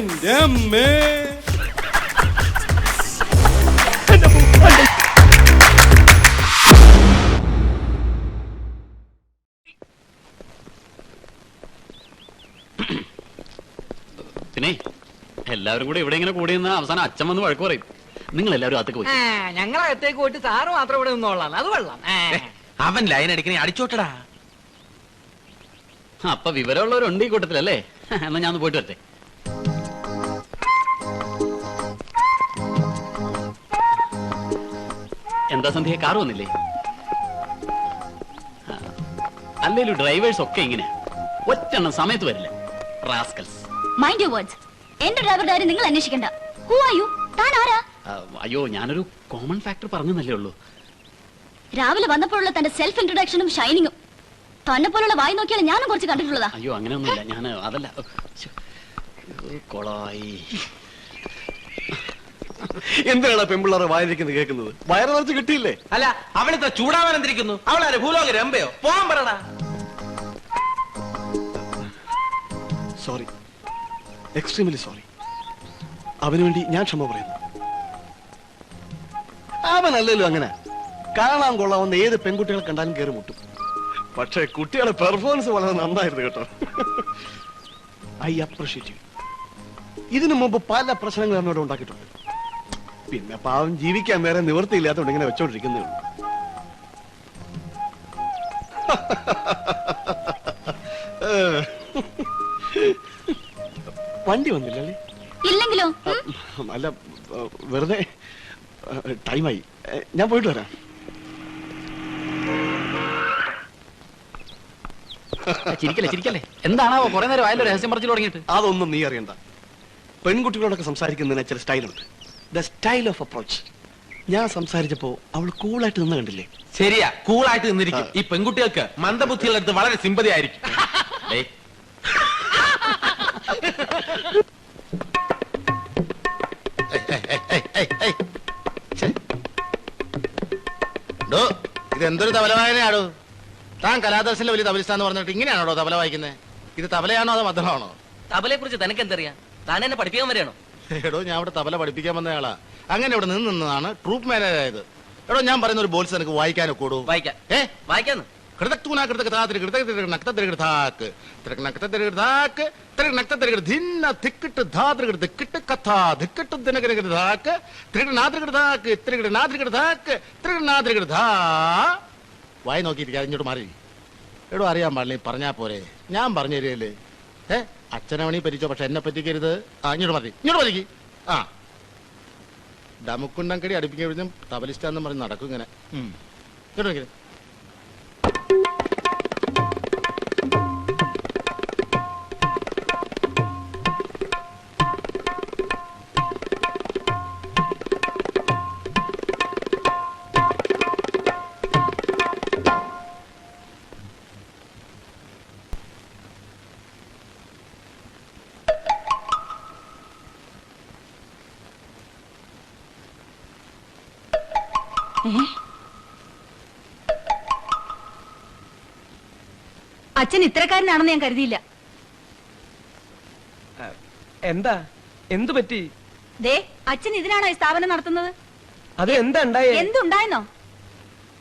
എന്റെ അമ്മേ പിന്നെ എല്ലാവരും കൂടെ ഇവിടെ ഇങ്ങനെ കൂടി നിന്ന് അവസാനം അച്ഛൻ വന്ന് വഴക്ക് പറയും. നിങ്ങൾ എല്ലാവരും അകത്തേക്ക് പോയി. ഞങ്ങൾ അകത്തേക്ക് പോയിട്ട് സാറ് മാത്രം ഇവിടെ നിന്നോളാം. അത് വെള്ളം. അവൻ ലൈൻ അടിക്കണേ അടിച്ചോട്ടടാ. അപ്പൊ വിവരമുള്ളവരുണ്ട് ഈ കൂട്ടത്തിലല്ലേ? എന്നാ ഞാൻ പോയിട്ട് വരട്ടെ. എന്താ സന്ധ്യ കാർ വന്നില്ലേ. അല്ലേലും ഡ്രൈവേഴ്സ് ഒക്കെ ഇങ്ങനെ ഒറ്റെണ്ണം സമയത്ത് വരില്ല. റാസ്കൽസ് മൈൻഡ് യുവർ വേർഡ്സ് എന്റെ ഡ്രൈവറുടെ കാര്യം നിങ്ങൾ അന്വേഷിക്കണ്ട. ഹൂ ആർ യു താൻ ആരാ? അയ്യോ ഞാനൊരു കോമൺ ഫാക്ടർ പറഞ്ഞെന്നല്ലേ ഉള്ളൂ. രാവിലെ വന്നപ്പോഴുള്ള തന്റെ സെൽഫ് ഇൻട്രൊഡക്ഷനും ഷൈനിങ്ങും തന്നെ പോലുള്ള വായി നോക്കിയാൽ ഞാനും കുറച്ച് കണ്ടിട്ടുള്ളതാ. അയ്യോ അങ്ങനെയൊന്നുമില്ല. ഞാൻ അതല്ല. കൊളായി. എന്തിനാണ് പെമ്പിള്ളാറ് വായിരിക്കുന്നത് കേൾക്കുന്നത്? വയറ് നിറച്ച് കിട്ടിയില്ലേ? അല്ല അവളിത്ര ചൂടാവാൻ എന്തിരിക്കുന്നു? അവളാരെ ഭൂലോക രമ്പയോ? പോവാൻ പറടാ. സോറി എക്സ്ട്രീംലി സോറി അവനുവേണ്ടി ഞാൻ ക്ഷമ പറയുന്നു. അവനല്ലല്ലോ അങ്ങനെ. കാണാൻ കൊള്ളാവുന്ന ഏത് പെൺകുട്ടികളെ കണ്ടാലും കയറി മുട്ടും. പക്ഷേ കുട്ടികളുടെ പെർഫോമൻസ് വളരെ നന്നായിരുന്നു കേട്ടോ. ഐ അപ്രീഷിയേറ്റ് യു ഇതിനു മുമ്പ് പല പ്രശ്നങ്ങൾ എന്നോട് ഉണ്ടാക്കിയിട്ടുണ്ട്. പിന്നെ പാവം ജീവിക്കാൻ വേറെ നിവൃത്തിയില്ലാത്തതുകൊണ്ട് ഇങ്ങനെ വെച്ചോണ്ടിരിക്കുന്നേ ഉള്ളൂ. വണ്ടി വന്നില്ലല്ലേ ഇല്ലെങ്കിലോ? ഉം? അല്ല വെറുതെ ടൈമായി. ഞാൻ പോയിട്ട് വരാം. ചിരിക്കല്ലേ ചിരിക്കല്ലേ? എന്താണാവോ കുറെ നേരം ആയാലും രഹസ്യം പറച്ചിൽ തുടങ്ങിയിട്ട്? അതൊന്നും നീ അറിയണ്ട. പെൺകുട്ടികളോടൊക്കെ സംസാരിക്കുന്നതിന് ചില സ്റ്റൈലുണ്ട്. ദ സ്റ്റൈൽ ഓഫ് അപ്രോച്ച് ഞാൻ സംസാരിച്ചപ്പോ അവൾ കൂളായിട്ട് നിന്ന് കണ്ടില്ലേ? ശരിയാ കൂളായിട്ട് നിന്നിരിക്കും. ഈ പെൺകുട്ടികൾക്ക് മന്ദബുദ്ധികളുടെ അടുത്ത് വളരെ സിമ്പതി ആയിരിക്കും. ഡേയ്, ഡോ ഇത് എന്തൊരു തബല വായനയാടോ താൻ കലാദർശനിലെ വലിയ തബലിസ്ഥാന്ന് പറഞ്ഞിട്ട് ഇങ്ങനെയാണോ തബല വായിക്കുന്നത് ഇത് തബലയാണോ അതോ മദ്ദളമാണോ? തബലയെ കുറിച്ച് തനിക്ക് എന്തറിയാം താൻ എന്നെ പഠിപ്പിക്കാൻ വരെയാണോ? എടോ ഞാൻ അവിടെ തബല പഠിപ്പിക്കാൻ വന്നയാളാ. അങ്ങനെ ഇവിടെ നിന്ന് നിന്നതാണ് ട്രൂപ്പ് മാനേജായത് എടോ ഞാൻ പറയുന്ന ഒരു ബോൾസ് എനിക്ക് വായിക്കാനൊക്കെ കൂടൂ. വായിക്കാം. ഏ? വായിക്കാന്ന്. കൃതക്തൂന ധിന്ന തിക്കിട്ട് കഥാ വായി നോക്കിയിരിക്കാതെ ഇങ്ങോട്ട് മാറി. എടോ അറിയാൻ പാടില്ല പറഞ്ഞാ പോരെ. ഞാൻ പറഞ്ഞു തരികയല്ലേ. ഏ? അച്ഛനവണി പറ്റിച്ചോ പക്ഷെ എന്നെ പറ്റിക്കരുത്. ആ ഇങ്ങോട്ട് മതി. ഇങ്ങോട്ട് മതിക്ക്. ആ. ഡമുക്കുണ്ടങ്കടി അടുപ്പിക്കഴിഞ്ഞും തബലിസ്റ്റാന്നും പറഞ്ഞ് നടക്കും ഇങ്ങനെ. ഇങ്ങോട്ട് നോക്കിയത് അച്ഛൻ ഇത്രക്കാരനാണെന്ന് ഞാൻ കരുതിയില്ല. എന്താ? എന്തു പറ്റി? ദേ അച്ഛൻ ഇതിനാണോ ഈ സ്ഥാപനം നടത്തുന്നത്? അത് എന്താ എന്തുണ്ടായെന്നോ?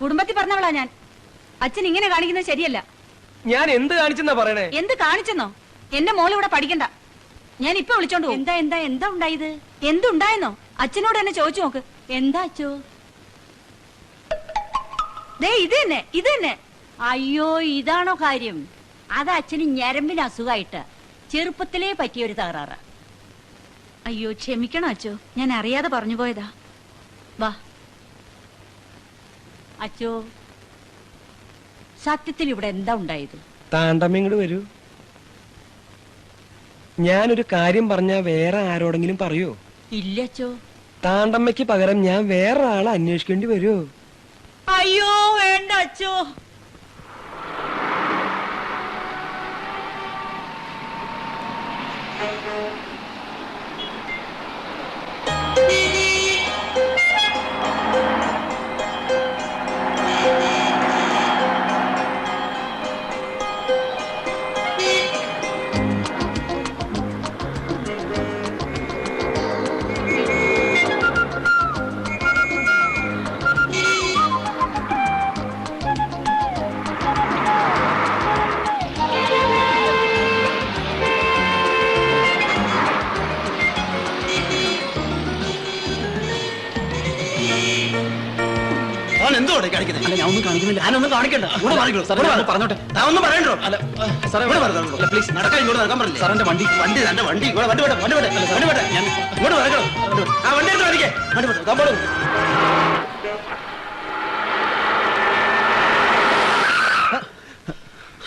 കുടുംബത്തിൽ പറഞ്ഞവളാ ഞാൻ. അച്ഛൻ ഇങ്ങനെ കാണിക്കുന്നത് ശരിയല്ല. ഞാൻ എന്ത് കാണിച്ചെന്നാ പറയണേ? എന്ത് കാണിച്ചെന്നോ? എന്റെ മോൾ ഇവിടെ പഠിക്കണ്ട. ഞാൻ ഇപ്പൊ വിളിച്ചോണ്ട് എന്താ എന്താ എന്താ ഉണ്ടായത്? എന്തുണ്ടായെന്നോ? അച്ഛനോട് എന്നെ ചോദിച്ചു നോക്ക്. എന്താ അച്ഛോ ദേ ഇത് തന്നെ ഇത് തന്നെ അയ്യോ ഇതാണോ കാര്യം? അത് അച്ഛന് ഞരമ്പിന് അസുഖമായിട്ട് ചെറുപ്പത്തിലേ പറ്റിയ ഒരു തകരാറ്. അയ്യോ ക്ഷമിക്കണം അച്ഛോ ഞാൻ അറിയാതെ പറഞ്ഞു പോയതാ. വാ. അച്ചോ സത്യത്തിൽ ഇവിടെ എന്താ ഉണ്ടായത്? താണ്ടമ്മ ഇങ്ങോട്ട് വരൂ. ഞാനൊരു കാര്യം പറഞ്ഞ വേറെ ആരോടെങ്കിലും പറയോ? ഇല്ല അച്ചോ. താണ്ടമ്മയ്ക്ക് പകരം ഞാൻ വേറെ ആളെ അന്വേഷിക്കേണ്ടി വരുമോ അയ്യോ വേണ്ട അച്ചോ എന്തോടെ കാണിക്കുന്നത് അല്ല ഞാൻ ഒന്നും കാണിക്കുന്നില്ല. ഞാനൊന്നും കാണിക്കണ്ട. ഇവിടെ മാറിക്കോ പറഞ്ഞോട്ടെ. ഞാൻ ഒന്നും പറയണ്ടോ? അല്ല ഇവിടെ പറഞ്ഞോ പ്ലീസ് നടക്കാൻ ഇങ്ങോട്ട് നടക്കാൻ പറഞ്ഞില്ലേ? വണ്ടി. വണ്ടി വണ്ടി. ഇവിടെ വണ്ടി വിട വണ്ടി വിട വണ്ടി വിട ഞാൻ ഇങ്ങോട്ട് ആ വണ്ടി എടുത്ത് വണ്ടിക്കേ വണ്ടി വിട കമ്പോളും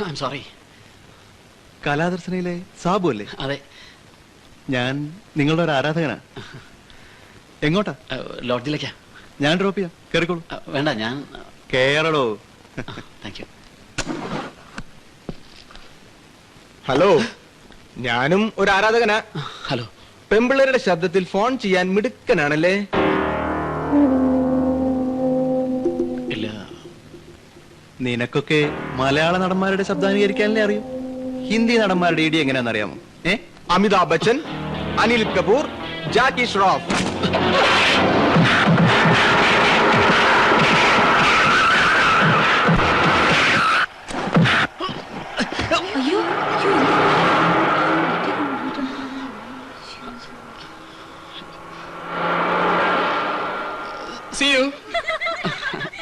ഐ എം സോറി കലാദർശനയിലെ സാബു അല്ലേ? അതെ. ഞാൻ നിങ്ങളുടെ ഒരു ആരാധകനാ. എങ്ങോട്ടാ? ലോഡ്ജിലേക്കാ ഞാൻ ഡ്രോപ്പ് ചെയ്യാം. കേറിക്കോളൂ. വേണ്ട ഞാൻ കേറടോ. താങ്ക് യു ഹലോ ഞാനും ഒരു ആരാധകനാ. ഹലോ. പെമ്പിള്ളേരുടെ ശബ്ദത്തിൽ ഫോൺ ചെയ്യാൻ മിടുക്കനാണല്ലേ? ഇല്ല. നിനക്കൊക്കെ മലയാള നടന്മാരുടെ ശബ്ദാനുകരിക്കാനല്ലേ അറിയും? ഹിന്ദി നടന്മാരുടെ ഇടി എങ്ങനെയാണെന്ന് അറിയാമോ? ഏ? അമിതാഭ് ബച്ചൻ അനിൽ കപൂർ ജാക്കി ഷ്രോഫ്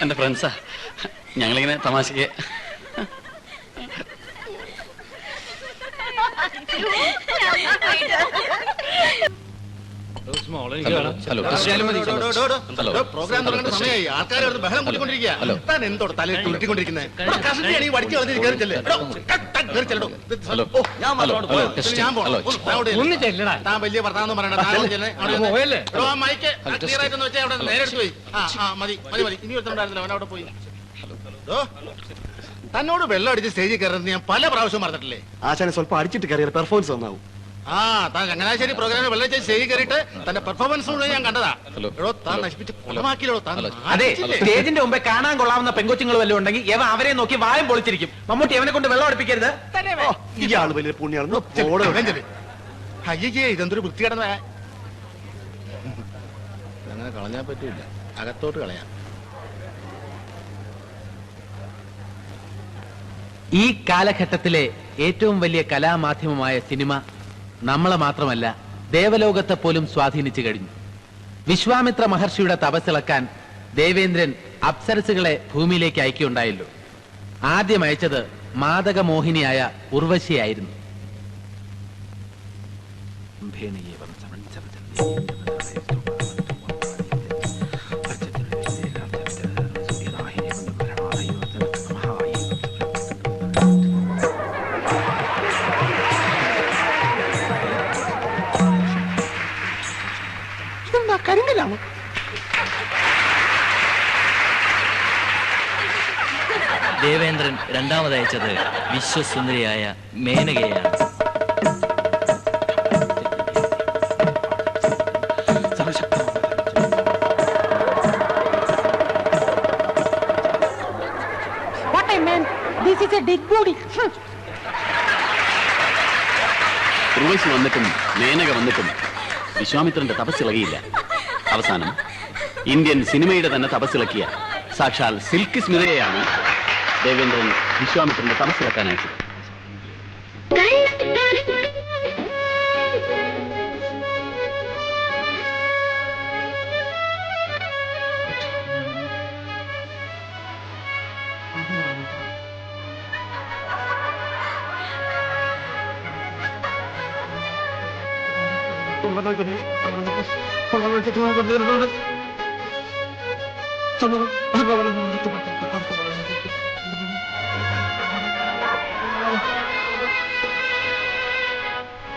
എന്റെ ഫ്രണ്ട്സാ ഞങ്ങളിങ്ങനെ തമാശക്ക് ഹലോ ഹലോ പ്രോഗ്രാം തുടങ്ങേണ്ട സമയമായി. ആൾക്കാർ അവിടെ ബഹളം കൂട്ടിക്കൊണ്ടിരിക്കുക. താൻ എന്തോട് ഈ വടിച്ച് കയറി ചെല്ലേ. താൻ വലിയ ഭർത്താവെന്ന് മൈക്ക് ക്ലിയർ ആയിട്ടൊന്ന് വെച്ചാൽ അവിടെ നേരെ പോയി. ആ ആ മതി മതി മതി. ഇനി ഒരുത്തണ്ടായിരുന്നില്ല പോയി. തന്നോട് വെള്ളം അടിച്ച് സ്റ്റേജിൽ കയറുന്നത് ഞാൻ പല പ്രാവശ്യം പറഞ്ഞിട്ടില്ലേ ആശാനെ സ്വല്പം അടിച്ചിട്ട് കയറിയ പെർഫോമൻസ് നന്നാവും. ആ താൻ ചങ്ങനാശ്ശേരി പ്രോഗ്രാമിൽ വെള്ളം അടിച്ച് കയറിയിട്ട് തന്റെ പെർഫോമൻസ് മുഴുവൻ ഞാൻ കണ്ടതാ. ഹലോ. എടോ താൻ നശിപ്പിച്ച് കുളമാക്കിയില്ലോ താൻ ഹലോ. അതെ? സ്റ്റേജിന്റെ മുമ്പേ കാണാൻ കൊള്ളാവുന്ന പെങ്കൊച്ചുങ്ങൾ വല്ലതും ഉണ്ടെങ്കിൽ ഇവ അവരെ നോക്കി വായം പൊളിച്ചിരിക്കും. മമ്മൂട്ടി അവനെ കൊണ്ട് വെള്ളം അടുപ്പിക്കരുത്. ഓ, ഇയാൾ വലിയ പുണ്യാണെന്ന് പോടെ ചെല്ല്, ചെല്ല്. അയ്യേ ഇതെന്തൊരു വൃത്തികേടുന്ന അങ്ങനെ കളഞ്ഞാൻ പറ്റൂല. അകത്തോട്ട് കളയാം. ഈ കാലഘട്ടത്തിലെ ഏറ്റവും വലിയ കലാമാധ്യമമായ സിനിമ നമ്മളെ മാത്രമല്ല ദേവലോകത്തെ പോലും സ്വാധീനിച്ചു കഴിഞ്ഞു. വിശ്വാമിത്ര മഹർഷിയുടെ തപസ്സിളക്കാൻ ദേവേന്ദ്രൻ അപ്സരസുകളെ ഭൂമിയിലേക്ക് അയക്കുകയുണ്ടായല്ലോ. ആദ്യം അയച്ചത് മാതകമോഹിനിയായ ഉർവശിയായിരുന്നു. ദേവേന്ദ്രൻ രണ്ടാമത് അയച്ചത് വിശ്വസുന്ദരിയായ മേനകയാണ്. ഉർവശി വന്നിട്ടും മേനക വന്നിട്ടും വിശ്വാമിത്രന്റെ തപസ്സിളകിയില്ല. അവസാനം ഇന്ത്യൻ സിനിമയുടെ തന്നെ തപസ്സിളക്കിയ സാക്ഷാൽ സിൽക്ക് സ്മിതയെയാണ് ദേവേന്ദ്രൻ വിശ്വാമിത്രന്റെ തപസ്സിളക്കാൻ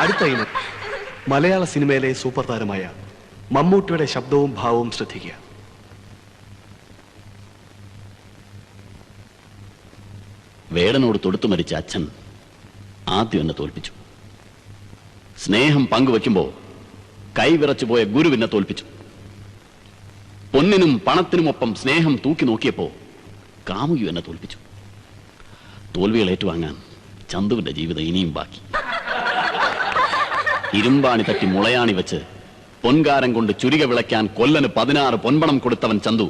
അടുത്ത ഇനം മലയാള സിനിമയിലെ സൂപ്പർ താരമായ മമ്മൂട്ടിയുടെ ശബ്ദവും ഭാവവും ശ്രദ്ധിക്കുക. വേടനോട് തൊടുത്തു മരിച്ച അച്ഛൻ ആദ്യം എന്നെ തോൽപ്പിച്ചു. സ്നേഹം പങ്കുവെക്കുമ്പോ കൈവിറച്ചു പോയ ഗുരുവിനെ തോൽപ്പിച്ചു. പൊന്നിനും പണത്തിനുമൊപ്പം സ്നേഹം തൂക്കി നോക്കിയപ്പോ കാമുകി എന്നെ തോൽപ്പിച്ചു. തോൽവികൾ ഏറ്റുവാങ്ങാൻ ചന്തുവിന്റെ ജീവിതം ഇനിയും ബാക്കി. ഇരുമ്പാണി തട്ടി മുളയാണി വെച്ച് പൊൻകാരം കൊണ്ട് ചുരിക വിളയ്ക്കാൻ കൊല്ലന് പതിനാറ് പൊൻപണം കൊടുത്തവൻ ചന്തു.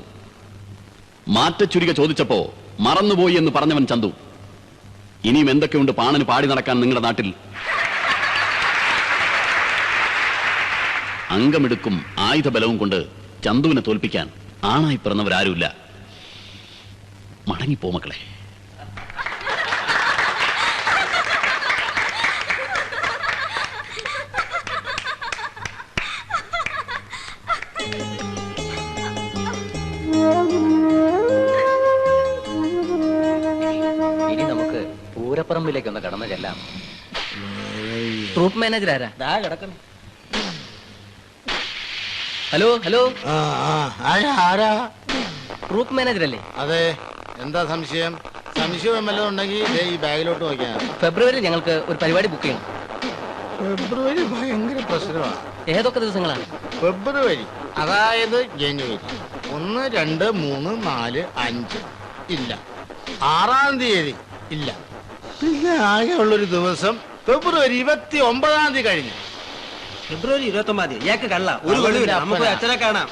മാറ്റ ചുരിക ചോദിച്ചപ്പോ മറന്നുപോയി എന്ന് പറഞ്ഞവൻ ചന്തു. ഇനിയും എന്തൊക്കെയുണ്ട് പാണന് പാടി നടക്കാൻ നിങ്ങളുടെ നാട്ടിൽ? അംഗമെടുക്കും ആയുധബലവും കൊണ്ട് ചന്തുവിനെ തോൽപ്പിക്കാൻ ആണായി പിറന്നവരാരുമില്ല. മടങ്ങിപ്പോ മക്കളെ. പൂരപ്പറമ്പിലേക്ക് ഒന്ന് കടന്നു ചെല്ലാം. ട്രൂപ്പ് മാനേജർ ആരാ? ദാ കിടക്കണം ഹലോ ഹലോ. ആ ആ ആരാ ആരാ? ട്രൂപ്പ് മാനേജർ അല്ലേ? അതെ എന്താ സംശയം? സംശയം വല്ലതും ഉണ്ടെങ്കിൽ ദേ ഈ ബാഗിലോട്ട് നോക്കിയാൽ മതി. ഫെബ്രുവരി ഞങ്ങൾക്ക് ഒരു പരിപാടി ബുക്ക് ചെയ്യണം. ഫെബ്രുവരി ഭയങ്കര പ്രശ്നമാണ് ഏതൊക്കെ ദിവസങ്ങളാണ്? ഫെബ്രുവരി അതായത് ജനുവരി ഒന്ന് രണ്ട് മൂന്ന് നാല് അഞ്ച്. ഇല്ല. ആറാം തീയതി ഇല്ല. പിന്നെ ആകെയുള്ളൊരു ദിവസം ഫെബ്രുവരി ഇരുപത്തി ഒമ്പതാം തീയതി കഴിഞ്ഞു. ഫെബ്രുവരി ഇരുപത്തി ഒമ്പതാം തീയതി. ഇയാൾക്ക് കള്ള. ഒരു അവന്റെ വെളിവില്ല. നമുക്ക് അച്ഛനെ കാണാം.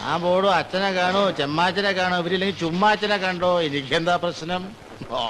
ഞാൻ പോടോ അച്ഛനെ കാണോ ചെമ്മാച്ചനെ കാണോ. ഇവരില്ലെങ്കിൽ ചുമ്മാച്ചനെ കണ്ടോ? എനിക്കെന്താ പ്രശ്നം? ഓ